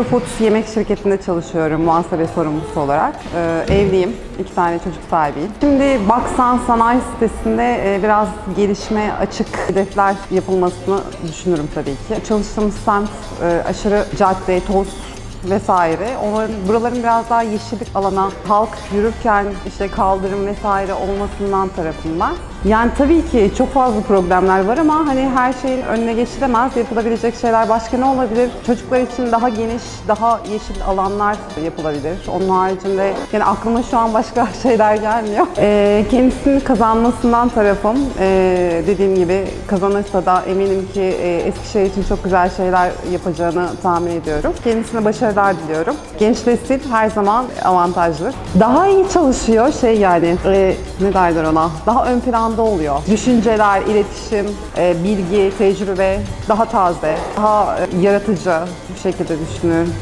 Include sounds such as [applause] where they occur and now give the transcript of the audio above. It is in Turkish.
Eurofood yemek şirketinde çalışıyorum muhasebe sorumlusu olarak. Ee, evliyim, iki tane çocuk sahibiyim. Şimdi Baksan Sanayi Sitesi'nde e, biraz gelişme açık hedefler yapılmasını düşünürüm tabii ki. Çalıştığımız semt e, aşırı cadde, toz vesaire. Onların, buraların biraz daha yeşillik alana, halk yürürken işte kaldırım vesaire olmasından tarafından. Yani tabii ki çok fazla problemler var ama hani her şeyin önüne geçilemez. Yapılabilecek şeyler başka ne olabilir? Çocuklar için daha geniş, daha yeşil alanlar yapılabilir. Onun haricinde yani aklıma şu an başka [laughs] şeyler gelmiyor. Ee, kendisinin kazanmasından tarafım. Ee, dediğim gibi kazanırsa da eminim ki e, Eskişehir için çok güzel şeyler yapacağını tahmin ediyorum. Kendisine başarılar diliyorum. Genç nesil her zaman avantajlı. Daha iyi çalışıyor şey yani e, ne derler ona daha ön planda oluyor. Düşünceler, iletişim, e, bilgi, tecrübe daha taze, daha e, yaratıcı bir şekilde düşünüyorum.